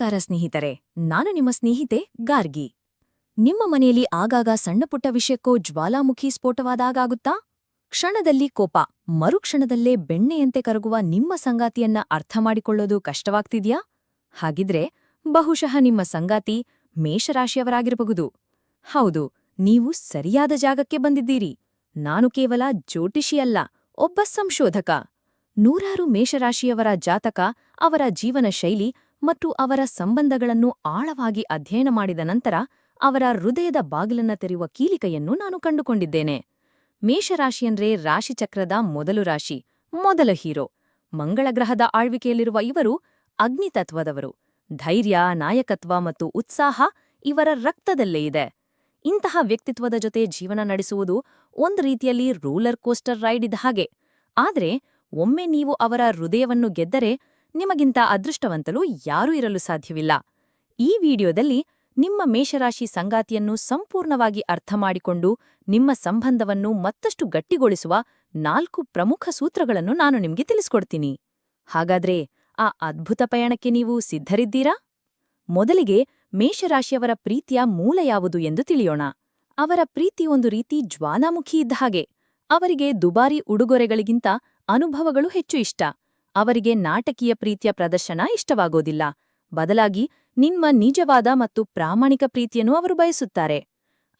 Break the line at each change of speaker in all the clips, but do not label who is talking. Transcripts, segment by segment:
ನಮಸ್ಕಾರ ಸ್ನೇಹಿತರೆ, ನಾನು ನಿಮ್ಮ ಸ್ನೇಹಿತೆ ಗಾರ್ಗಿ. ನಿಮ್ಮ ಮನೆಯಲ್ಲಿ ಆಗಾಗ ಸಣ್ಣಪುಟ್ಟ ವಿಷಯಕ್ಕೋ ಜ್ವಾಲಾಮುಖಿ ಸ್ಫೋಟವಾದಾಗುತ್ತಾ ಕ್ಷಣದಲ್ಲಿ ಕೋಪ, ಮರುಕ್ಷಣದಲ್ಲೇ ಬೆಣ್ಣೆಯಂತೆ ಕರಗುವ ನಿಮ್ಮ ಸಂಗಾತಿಯನ್ನ ಅರ್ಥ ಮಾಡಿಕೊಳ್ಳೋದು ಕಷ್ಟವಾಗ್ತಿದ್ಯಾ? ಹಾಗಿದ್ರೆ ಬಹುಶಃ ನಿಮ್ಮ ಸಂಗಾತಿ ಮೇಷರಾಶಿಯವರಾಗಿರಬಹುದು. ಹೌದು, ನೀವು ಸರಿಯಾದ ಜಾಗಕ್ಕೆ ಬಂದಿದ್ದೀರಿ. ನಾನು ಕೇವಲ ಜ್ಯೋತಿಷಿಯಲ್ಲ ಒಬ್ಬ ಸಂಶೋಧಕ. ನೂರಾರು ಮೇಷರಾಶಿಯವರ ಜಾತಕ ಅವರ ಜೀವನ ಶೈಲಿ ಮತ್ತು ಅವರ ಸಂಬಂಧಗಳನ್ನು ಆಳವಾಗಿ ಅಧ್ಯಯನ ಮಾಡಿದ ನಂತರ ಅವರ ಹೃದಯದ ಬಾಗಿಲನ್ನ ತೆರೆಯುವ ಕೀಲಿಕೆಯನ್ನು ನಾನು ಕಂಡುಕೊಂಡಿದ್ದೇನೆ. ಮೇಷರಾಶಿಯಂದ್ರೆ ರಾಶಿಚಕ್ರದ ಮೊದಲು ರಾಶಿ, ಮೊದಲ ಹೀರೋ. ಮಂಗಳಗ್ರಹದ ಆಳ್ವಿಕೆಯಲ್ಲಿರುವ ಇವರು ಅಗ್ನಿತತ್ವದವರು. ಧೈರ್ಯ, ನಾಯಕತ್ವ ಮತ್ತು ಉತ್ಸಾಹ ಇವರ ರಕ್ತದಲ್ಲೇ ಇದೆ. ಇಂತಹ ವ್ಯಕ್ತಿತ್ವದ ಜೊತೆ ಜೀವನ ನಡೆಸುವುದು ಒಂದು ರೀತಿಯಲ್ಲಿ ರೂಲರ್ ಕೋಸ್ಟರ್ ರೈಡ್ ಇದ್ದ ಹಾಗೆ. ಆದ್ರೆ ಒಮ್ಮೆ ನೀವು ಅವರ ಹೃದಯವನ್ನು ಗೆದ್ದರೆ ನಿಮಗಿಂತ ಅದೃಷ್ಟವಂತಲು ಯಾರೂ ಇರಲು ಸಾಧ್ಯವಿಲ್ಲ. ಈ ವಿಡಿಯೋದಲ್ಲಿ ನಿಮ್ಮ ಮೇಷರಾಶಿ ಸಂಗಾತಿಯನ್ನು ಸಂಪೂರ್ಣವಾಗಿ ಅರ್ಥಮಾಡಿಕೊಂಡು ನಿಮ್ಮ ಸಂಬಂಧವನ್ನು ಮತ್ತಷ್ಟು ಗಟ್ಟಿಗೊಳಿಸುವ ನಾಲ್ಕು ಪ್ರಮುಖ ಸೂತ್ರಗಳನ್ನು ನಾನು ನಿಮಗೆ ತಿಳಿಸ್ಕೊಡ್ತೀನಿ. ಹಾಗಾದ್ರೆ ಆ ಅದ್ಭುತ ಪಯಣಕ್ಕೆ ನೀವು ಸಿದ್ಧರಿದ್ದೀರಾ? ಮೊದಲಿಗೆ ಮೇಷರಾಶಿಯವರ ಪ್ರೀತಿಯ ಮೂಲ ಯಾವುದು ಎಂದು ತಿಳಿಯೋಣ. ಅವರ ಪ್ರೀತಿ ಒಂದು ರೀತಿ ಜ್ವಾಲಾಮುಖಿ ಇದ್ದ ಹಾಗೆ, ಅವರಿಗೆ ದುಬಾರಿ ಉಡುಗೊರೆಗಳಿಗಿಂತ ಅನುಭವಗಳು ಹೆಚ್ಚು ಇಷ್ಟ. ಅವರಿಗೆ ನಾಟಕೀಯ ಪ್ರೀತಿಯ ಪ್ರದರ್ಶನ ಇಷ್ಟವಾಗೋದಿಲ್ಲ. ಬದಲಾಗಿ ನಿಮ್ಮ ನಿಜವಾದ ಮತ್ತು ಪ್ರಾಮಾಣಿಕ ಪ್ರೀತಿಯನ್ನು ಅವರು ಬಯಸುತ್ತಾರೆ.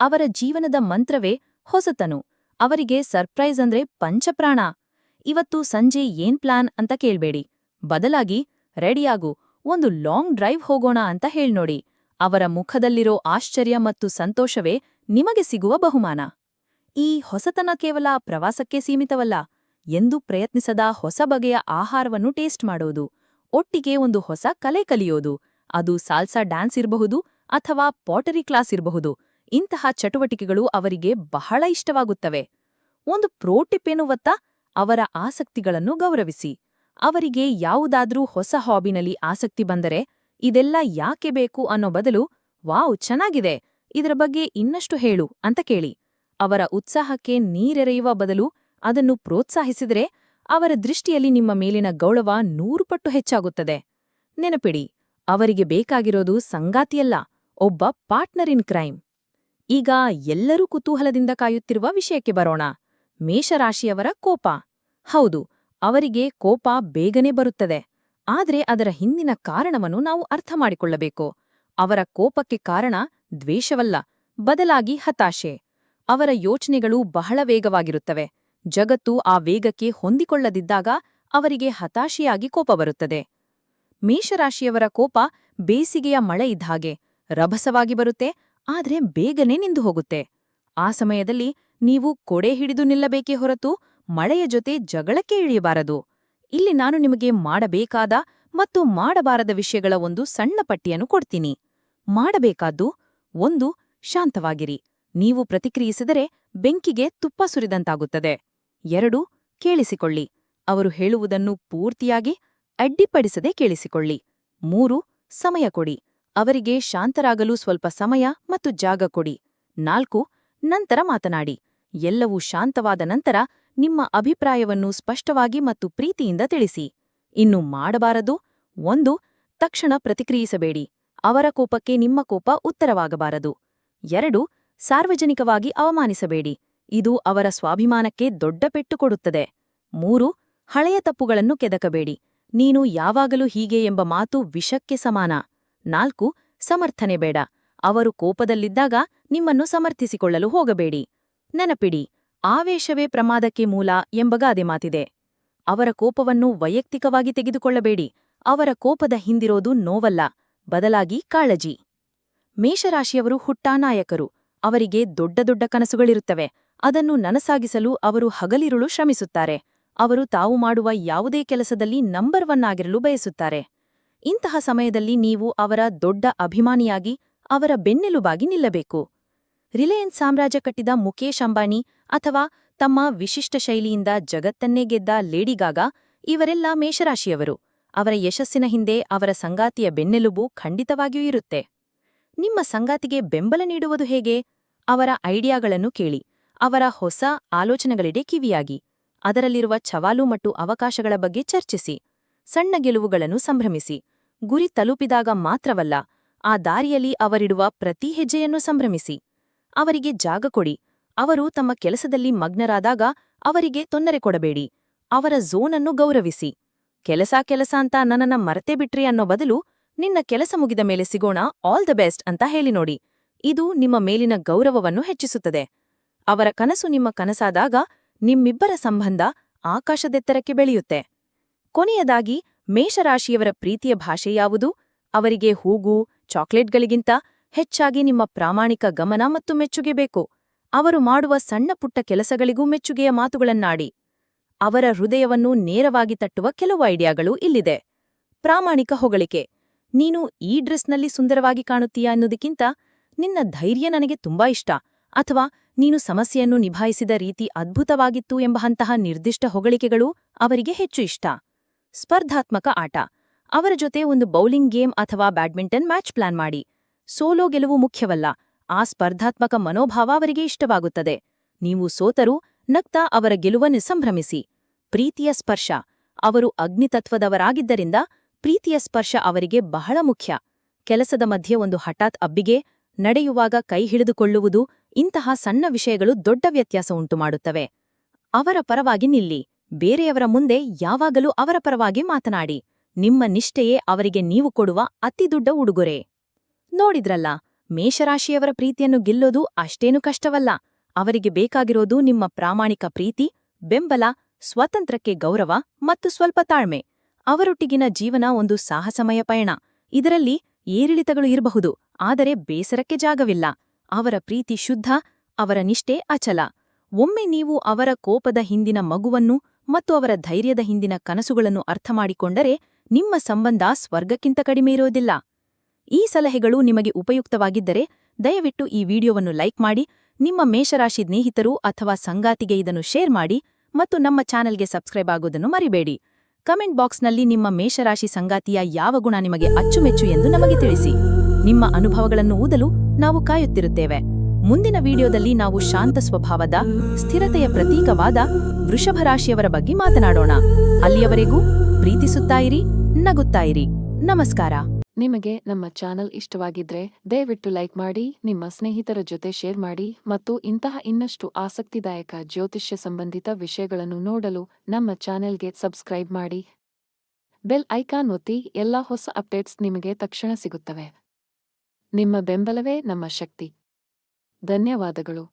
ಅವರ ಜೀವನದ ಮಂತ್ರವೇ ಹೊಸತನು. ಅವರಿಗೆ ಸರ್ಪ್ರೈಸ್ ಅಂದ್ರೆ ಪಂಚಪ್ರಾಣ. ಇವತ್ತು ಸಂಜೆ ಏನ್ ಪ್ಲಾನ್ ಅಂತ ಕೇಳ್ಬೇಡಿ. ಬದಲಾಗಿ ರೆಡಿಯಾಗು ಒಂದು ಲಾಂಗ್ ಡ್ರೈವ್ ಹೋಗೋಣ ಅಂತ ಹೇಳ್ನೋಡಿ. ಅವರ ಮುಖದಲ್ಲಿರೋ ಆಶ್ಚರ್ಯ ಮತ್ತು ಸಂತೋಷವೇ ನಿಮಗೆ ಸಿಗುವ ಬಹುಮಾನ. ಈ ಹೊಸತನ ಕೇವಲ ಪ್ರವಾಸಕ್ಕೆ ಸೀಮಿತವಲ್ಲ. ಎಂದು ಪ್ರಯತ್ನಿಸದ ಹೊಸ ಬಗೆಯ ಆಹಾರವನ್ನು ಟೇಸ್ಟ್ ಮಾಡೋದು. ಒಟ್ಟಿಗೆ ಒಂದು ಹೊಸ ಕಲೆ ಕಲಿಯೋದು. ಅದು ಸಾಲ್ಸಾ ಡ್ಯಾನ್ಸ್ ಇರಬಹುದು ಅಥವಾ ಪಾಟರಿ ಕ್ಲಾಸ್ ಇರಬಹುದು. ಇಂತಹ ಚಟುವಟಿಕೆಗಳು ಅವರಿಗೆ ಬಹಳ ಇಷ್ಟವಾಗುತ್ತವೆ. ಒಂದು ಪ್ರೋಟಿಪ್ ಎನ್ನುವತ್ತ ಅವರ ಆಸಕ್ತಿಗಳನ್ನು ಗೌರವಿಸಿ. ಅವರಿಗೆ ಯಾವುದಾದ್ರೂ ಹೊಸ ಹಾಬಿನಲ್ಲಿ ಆಸಕ್ತಿ ಬಂದರೆ ಇದೆಲ್ಲ ಯಾಕೆ ಬೇಕು ಅನ್ನೋ ಬದಲು, ವಾವ್, ಚೆನ್ನಾಗಿದೆ. ಇದರ ಬಗ್ಗೆ ಇನ್ನಷ್ಟು ಹೇಳು ಅಂತ ಕೇಳಿ. ಅವರ ಉತ್ಸಾಹಕ್ಕೆ ನೀರೆರೆಯುವ ಬದಲು ಅದನ್ನು ಪ್ರೋತ್ಸಾಹಿಸಿದರೆ ಅವರ ದೃಷ್ಟಿಯಲ್ಲಿ ನಿಮ್ಮ ಮೇಲಿನ ಗೌರವ ನೂರು ಪಟ್ಟು ಹೆಚ್ಚಾಗುತ್ತದೆ. ನೆನಪಿಡಿ, ಅವರಿಗೆ ಬೇಕಾಗಿರೋದು ಸಂಗಾತಿಯಲ್ಲ, ಒಬ್ಬ ಪಾರ್ಟ್ನರ್ ಇನ್ ಕ್ರೈಮ್. ಈಗ ಎಲ್ಲರೂ ಕುತೂಹಲದಿಂದ ಕಾಯುತ್ತಿರುವ ವಿಷಯಕ್ಕೆ ಬರೋಣ. ಮೇಷರಾಶಿಯವರ ಕೋಪ. ಹೌದು, ಅವರಿಗೆ ಕೋಪ ಬೇಗನೆ ಬರುತ್ತದೆ. ಆದರೆ ಅದರ ಹಿಂದಿನ ಕಾರಣವನ್ನು ನಾವು ಅರ್ಥ ಮಾಡಿಕೊಳ್ಳಬೇಕು. ಅವರ ಕೋಪಕ್ಕೆ ಕಾರಣ ದ್ವೇಷವಲ್ಲ, ಬದಲಾಗಿ ಹತಾಶೆ. ಅವರ ಯೋಚನೆಗಳು ಬಹಳ ವೇಗವಾಗಿರುತ್ತವೆ. ಜಗತ್ತು ಆ ವೇಗಕ್ಕೆ ಹೊಂದಿಕೊಳ್ಳದಿದ್ದಾಗ ಅವರಿಗೆ ಹತಾಶೆಯಾಗಿ ಕೋಪ ಬರುತ್ತದೆ. ಮೇಷರಾಶಿಯವರ ಕೋಪ ಬೇಸಿಗೆಯ ಮಳೆ ಇದ್ದಾಗೆ ರಭಸವಾಗಿ ಬರುತ್ತೆ, ಆದರೆ ಬೇಗನೆ ನಿಂದು ಹೋಗುತ್ತೆ. ಆ ಸಮಯದಲ್ಲಿ ನೀವು ಕೊಡೆ ಹಿಡಿದು ನಿಲ್ಲಬೇಕೇ ಹೊರತು ಮಳೆಯ ಜೊತೆ ಜಗಳಕ್ಕೆ ಇಳಿಯಬಾರದು. ಇಲ್ಲಿ ನಾನು ನಿಮಗೆ ಮಾಡಬೇಕಾದ ಮತ್ತು ಮಾಡಬಾರದ ವಿಷಯಗಳ ಒಂದು ಸಣ್ಣ ಪಟ್ಟಿಯನ್ನು ಕೊಡ್ತೀನಿ. ಮಾಡಬೇಕಾದ್ದು ಒಂದು, ಶಾಂತವಾಗಿರಿ. ನೀವು ಪ್ರತಿಕ್ರಿಯಿಸಿದರೆ ಬೆಂಕಿಗೆ ತುಪ್ಪ ಸುರಿದಂತಾಗುತ್ತದೆ. ಎರಡು ಕೇಳಿಸಿಕೊಳ್ಳಿ. ಅವರು ಹೇಳುವುದನ್ನು ಪೂರ್ತಿಯಾಗಿ ಅಡ್ಡಿಪಡಿಸದೆ ಕೇಳಿಸಿಕೊಳ್ಳಿ. ಮೂರು, ಸಮಯ ಕೊಡಿ. ಅವರಿಗೆ ಶಾಂತರಾಗಲು ಸ್ವಲ್ಪ ಸಮಯ ಮತ್ತು ಜಾಗ ಕೊಡಿ. ನಾಲ್ಕು, ನಂತರ ಮಾತನಾಡಿ. ಎಲ್ಲವೂ ಶಾಂತವಾದ ನಂತರ ನಿಮ್ಮ ಅಭಿಪ್ರಾಯವನ್ನು ಸ್ಪಷ್ಟವಾಗಿ ಮತ್ತು ಪ್ರೀತಿಯಿಂದ ತಿಳಿಸಿ. ಇನ್ನು ಮಾಡಬಾರದು. ಒಂದು, ತಕ್ಷಣ ಪ್ರತಿಕ್ರಿಯಿಸಬೇಡಿ. ಅವರ ಕೋಪಕ್ಕೆ ನಿಮ್ಮ ಕೋಪ ಉತ್ತರವಾಗಬಾರದು. ಎರಡು, ಸಾರ್ವಜನಿಕವಾಗಿ ಅವಮಾನಿಸಬೇಡಿ. ಇದು ಅವರ ಸ್ವಾಭಿಮಾನಕ್ಕೆ ದೊಡ್ಡ ಪೆಟ್ಟು ಕೊಡುತ್ತದೆ. ಮೂರು, ಹಳೆಯ ತಪ್ಪುಗಳನ್ನು ಕೆದಕಬೇಡಿ. ನೀನು ಯಾವಾಗಲೂ ಹೀಗೆ ಎಂಬ ಮಾತು ವಿಷಕ್ಕೆ ಸಮಾನ. ನಾಲ್ಕು, ಸಮರ್ಥನೆ ಬೇಡ. ಅವರು ಕೋಪದಲ್ಲಿದ್ದಾಗ ನಿಮ್ಮನ್ನು ಸಮರ್ಥಿಸಿಕೊಳ್ಳಲು ಹೋಗಬೇಡಿ. ನೆನಪಿಡಿ, ಆವೇಶವೇ ಪ್ರಮಾದಕ್ಕೆ ಮೂಲ ಎಂಬ ಗಾದೆ ಮಾತಿದೆ. ಅವರ ಕೋಪವನ್ನು ವೈಯಕ್ತಿಕವಾಗಿ ತೆಗೆದುಕೊಳ್ಳಬೇಡಿ. ಅವರ ಕೋಪದ ಹಿಂದಿರೋದು ನೋವಲ್ಲ, ಬದಲಾಗಿ ಕಾಳಜಿ. ಮೇಷರಾಶಿಯವರು ಹುಟ್ಟಾ ನಾಯಕರು. ಅವರಿಗೆ ದೊಡ್ಡ ದೊಡ್ಡ ಕನಸುಗಳಿರುತ್ತವೆ. ಅದನ್ನು ನನಸಾಗಿಸಲು ಅವರು ಹಗಲಿರುಳು ಶ್ರಮಿಸುತ್ತಾರೆ. ಅವರು ತಾವು ಮಾಡುವ ಯಾವುದೇ ಕೆಲಸದಲ್ಲಿ ನಂಬರ್ ಒನ್ ಆಗಿರಲು ಬಯಸುತ್ತಾರೆ. ಇಂತಹ ಸಮಯದಲ್ಲಿ ನೀವು ಅವರ ದೊಡ್ಡ ಅಭಿಮಾನಿಯಾಗಿ, ಅವರ ಬೆನ್ನೆಲುಬಾಗಿ ನಿಲ್ಲಬೇಕು. ರಿಲಯನ್ಸ್ ಸಾಮ್ರಾಜ್ಯ ಕಟ್ಟಿದ ಮುಖೇಶ್ ಅಂಬಾನಿ ಅಥವಾ ತಮ್ಮ ವಿಶಿಷ್ಟ ಶೈಲಿಯಿಂದ ಜಗತ್ತನ್ನೇ ಗೆದ್ದ ಲೇಡಿಗಾಗ ಇವರೆಲ್ಲ ಮೇಷರಾಶಿಯವರು. ಅವರ ಯಶಸ್ಸಿನ ಹಿಂದೆ ಅವರ ಸಂಗಾತಿಯ ಬೆನ್ನೆಲುಬು ಖಂಡಿತವಾಗಿಯೂ ಇರುತ್ತೆ. ನಿಮ್ಮ ಸಂಗಾತಿಗೆ ಬೆಂಬಲ ನೀಡುವುದು ಹೇಗೆ? ಅವರ ಐಡಿಯಾಗಳನ್ನು ಕೇಳಿ. ಅವರ ಹೊಸ ಆಲೋಚನೆಗಳಿಡೆ ಕಿವಿಯಾಗಿ. ಅದರಲ್ಲಿರುವ ಚವಾಲು ಮತ್ತು ಅವಕಾಶಗಳ ಬಗ್ಗೆ ಚರ್ಚಿಸಿ. ಸಣ್ಣ ಗೆಲುವುಗಳನ್ನು ಸಂಭ್ರಮಿಸಿ. ಗುರಿ ತಲುಪಿದಾಗ ಮಾತ್ರವಲ್ಲ, ಆ ದಾರಿಯಲ್ಲಿ ಅವರಿಡುವ ಪ್ರತಿ ಹೆಜ್ಜೆಯನ್ನು ಸಂಭ್ರಮಿಸಿ. ಅವರಿಗೆ ಜಾಗ ಕೊಡಿ. ಅವರು ತಮ್ಮ ಕೆಲಸದಲ್ಲಿ ಮಗ್ನರಾದಾಗ ಅವರಿಗೆ ತೊಂದರೆ ಕೊಡಬೇಡಿ. ಅವರ ಝೋನನ್ನು ಗೌರವಿಸಿ. ಕೆಲಸ ಕೆಲಸ ಅಂತ ನನ್ನನ್ನ ಮರೆತೇ ಬಿಟ್ರಿ ಅನ್ನೋ ಬದಲು ನಿನ್ನ ಕೆಲಸ ಮುಗಿದ ಮೇಲೆ ಸಿಗೋಣ ಆಲ್ ದ ಬೆಸ್ಟ್ ಅಂತ ಹೇಳಿ ನೋಡಿ. ಇದು ನಿಮ್ಮ ಮೇಲಿನ ಗೌರವವನ್ನು ಹೆಚ್ಚಿಸುತ್ತದೆ. ಅವರ ಕನಸು ನಿಮ್ಮ ಕನಸಾದಾಗ ನಿಮ್ಮಿಬ್ಬರ ಸಂಬಂಧ ಆಕಾಶದೆತ್ತರಕ್ಕೆ ಬೆಳೆಯುತ್ತೆ. ಕೊನೆಯದಾಗಿ, ಮೇಷರಾಶಿಯವರ ಪ್ರೀತಿಯ ಭಾಷೆ ಯಾವುದು? ಅವರಿಗೆ ಹೂಗೂ, ಚಾಕ್ಲೇಟ್ಗಳಿಗಿಂತ ಹೆಚ್ಚಾಗಿ ನಿಮ್ಮ ಪ್ರಾಮಾಣಿಕ ಗಮನ ಮತ್ತು ಮೆಚ್ಚುಗೆ ಬೇಕು. ಅವರು ಮಾಡುವ ಸಣ್ಣ ಪುಟ್ಟ ಕೆಲಸಗಳಿಗೂ ಮೆಚ್ಚುಗೆಯ ಮಾತುಗಳನ್ನಾಡಿ. ಅವರ ಹೃದಯವನ್ನು ನೇರವಾಗಿ ತಟ್ಟುವ ಕೆಲವು ಐಡಿಯಾಗಳು ಇಲ್ಲಿದೆ. ಪ್ರಾಮಾಣಿಕ ಹೊಗಳಿಕೆ. ನೀನು ಈ ಡ್ರೆಸ್ನಲ್ಲಿ ಸುಂದರವಾಗಿ ಕಾಣುತ್ತೀಯಾ ಅನ್ನೋದಕ್ಕಿಂತ ನಿನ್ನ ಧೈರ್ಯ ನನಗೆ ತುಂಬಾ ಇಷ್ಟ. ಅಥವಾ ನೀನು ಸಮಸ್ಯೆಯನ್ನು ನಿಭಾಯಿಸಿದ ರೀತಿ ಅದ್ಭುತವಾಗಿತ್ತು ಎಂಬಂತಹ ನಿರ್ದಿಷ್ಟ ಹೊಗಳಿಕೆಗಳು ಅವರಿಗೆ ಹೆಚ್ಚು ಇಷ್ಟ. ಸ್ಪರ್ಧಾತ್ಮಕ ಆಟ. ಅವರ ಜೊತೆ ಒಂದು ಬೌಲಿಂಗ್ ಗೇಮ್ ಅಥವಾ ಬ್ಯಾಡ್ಮಿಂಟನ್ ಮ್ಯಾಚ್ ಪ್ಲಾನ್ ಮಾಡಿ. ಸೋಲೋ ಗೆಲುವು ಮುಖ್ಯವಲ್ಲ. ಆ ಸ್ಪರ್ಧಾತ್ಮಕ ಮನೋಭಾವ ಅವರಿಗೆ ಇಷ್ಟವಾಗುತ್ತದೆ. ನೀವು ಸೋತರೂ ನಗ್ತಾ ಅವರ ಗೆಲುವನ್ನು ಸಂಭ್ರಮಿಸಿ. ಪ್ರೀತಿಯ ಸ್ಪರ್ಶ. ಅವರು ಅಗ್ನಿತತ್ವದವರಾಗಿದ್ದರಿಂದ ಪ್ರೀತಿಯ ಸ್ಪರ್ಶ ಅವರಿಗೆ ಬಹಳ ಮುಖ್ಯ. ಕೆಲಸದ ಮಧ್ಯೆ ಒಂದು ಹಠಾತ್ ಅಬ್ಬಿಗೆ ನಡೆಯುವಾಗ ಕೈ ಹಿಡಿದುಕೊಳ್ಳುವುದು ಇಂತಹ ಸಣ್ಣ ವಿಷಯಗಳು ದೊಡ್ಡ ವ್ಯತ್ಯಾಸ ಉಂಟುಮಾಡುತ್ತವೆ. ಅವರ ಪರವಾಗಿ ನಿಲ್ಲಿ, ಬೇರೆಯವರ ಮುಂದೆ ಯಾವಾಗಲೂ ಅವರ ಪರವಾಗಿ ಮಾತನಾಡಿ, ನಿಮ್ಮ ನಿಷ್ಠೆಯೇ ಅವರಿಗೆ ನೀವು ಕೊಡುವ ಅತಿದೊಡ್ಡ ಉಡುಗೊರೆ. ನೋಡಿದ್ರಲ್ಲ, ಮೇಷರಾಶಿಯವರ ಪ್ರೀತಿಯನ್ನು ಗೆಲ್ಲೋದು ಅಷ್ಟೇನು ಕಷ್ಟವಲ್ಲ. ಅವರಿಗೆ ಬೇಕಾಗಿರೋದು ನಿಮ್ಮ ಪ್ರಾಮಾಣಿಕ ಪ್ರೀತಿ, ಬೆಂಬಲ ಸ್ವತಂತ್ರಕ್ಕೆ ಗೌರವ ಮತ್ತು ಸ್ವಲ್ಪ ತಾಳ್ಮೆ. ಅವರೊಟ್ಟಿಗಿನ ಜೀವನ ಒಂದು ಸಾಹಸಮಯ ಪಯಣ. ಇದರಲ್ಲಿ ಏರಿಳಿತಗಳು ಇರಬಹುದು, ಆದರೆ ಬೇಸರಕ್ಕೆ ಜಾಗವಿಲ್ಲ. ಅವರ ಪ್ರೀತಿ ಶುದ್ಧ, ಅವರ ನಿಷ್ಠೆ ಅಚಲ. ಒಮ್ಮೆ ನೀವು ಅವರ ಕೋಪದ ಹಿಂದಿನ ಮಗುವನ್ನು ಮತ್ತು ಅವರ ಧೈರ್ಯದ ಹಿಂದಿನ ಕನಸುಗಳನ್ನು ಅರ್ಥಮಾಡಿಕೊಂಡರೆ ನಿಮ್ಮ ಸಂಬಂಧ ಸ್ವರ್ಗಕ್ಕಿಂತ ಕಡಿಮೆ ಇರೋದಿಲ್ಲ. ಈ ಸಲಹೆಗಳು ನಿಮಗೆ ಉಪಯುಕ್ತವಾಗಿದ್ದರೆ ದಯವಿಟ್ಟು ಈ ವಿಡಿಯೋವನ್ನು ಲೈಕ್ ಮಾಡಿ, ನಿಮ್ಮ ಮೇಷರಾಶಿ ಸ್ನೇಹಿತರು ಅಥವಾ ಸಂಗಾತಿಗೆ ಇದನ್ನು ಶೇರ್ ಮಾಡಿ ಮತ್ತು ನಮ್ಮ ಚಾನೆಲ್ಗೆ ಸಬ್ಸ್ಕ್ರೈಬ್ ಆಗೋದನ್ನು ಮರಿಬೇಡಿ. ಕಮೆಂಟ್ ಬಾಕ್ಸ್ನಲ್ಲಿ ನಿಮ್ಮ ಮೇಷರಾಶಿ ಸಂಗಾತಿಯ ಯಾವ ಗುಣ ನಿಮಗೆ ಅಚ್ಚುಮೆಚ್ಚು ಎಂದು ನಮಗೆ ತಿಳಿಸಿ. ನಿಮ್ಮ ಅನುಭವಗಳನ್ನು ಊದಲು ನಾವು ಕಾಯುತ್ತಿರುತ್ತೇವೆ. ಮುಂದಿನ ವಿಡಿಯೋದಲ್ಲಿ ನಾವು ಶಾಂತ ಸ್ವಭಾವದ, ಸ್ಥಿರತೆಯ ಪ್ರತೀಕವಾದ ವೃಷಭ ರಾಶಿಯವರ ಬಗ್ಗೆ ಮಾತನಾಡೋಣ. ಅಲ್ಲಿಯವರೆಗೂ ಪ್ರೀತಿಸುತ್ತಾ ಇರಿ, ನಗುತ್ತಾ ಇರಿ. ನಮಸ್ಕಾರ.
ನಿಮಗೆ ನಮ್ಮ ಚಾನಲ್ ಇಷ್ಟವಾಗಿದ್ರೆ ದಯವಿಟ್ಟು ಲೈಕ್ ಮಾಡಿ, ನಿಮ್ಮ ಸ್ನೇಹಿತರ ಜೊತೆ ಶೇರ್ ಮಾಡಿ ಮತ್ತು ಇಂತಹ ಇನ್ನಷ್ಟು ಆಸಕ್ತಿದಾಯಕ ಜ್ಯೋತಿಷ್ಯ ಸಂಬಂಧಿತ ವಿಷಯಗಳನ್ನು ನೋಡಲು ನಮ್ಮ ಚಾನೆಲ್ಗೆ ಸಬ್ಸ್ಕ್ರೈಬ್ ಮಾಡಿ. ಬೆಲ್ ಐಕಾನ್ ಒತ್ತಿ ಎಲ್ಲ ಹೊಸ ಅಪ್ಡೇಟ್ಸ್ ನಿಮಗೆ ತಕ್ಷಣ ಸಿಗುತ್ತವೆ. ನಿಮ್ಮ ಬೆಂಬಲವೇ ನಮ್ಮ ಶಕ್ತಿ. ಧನ್ಯವಾದಗಳು.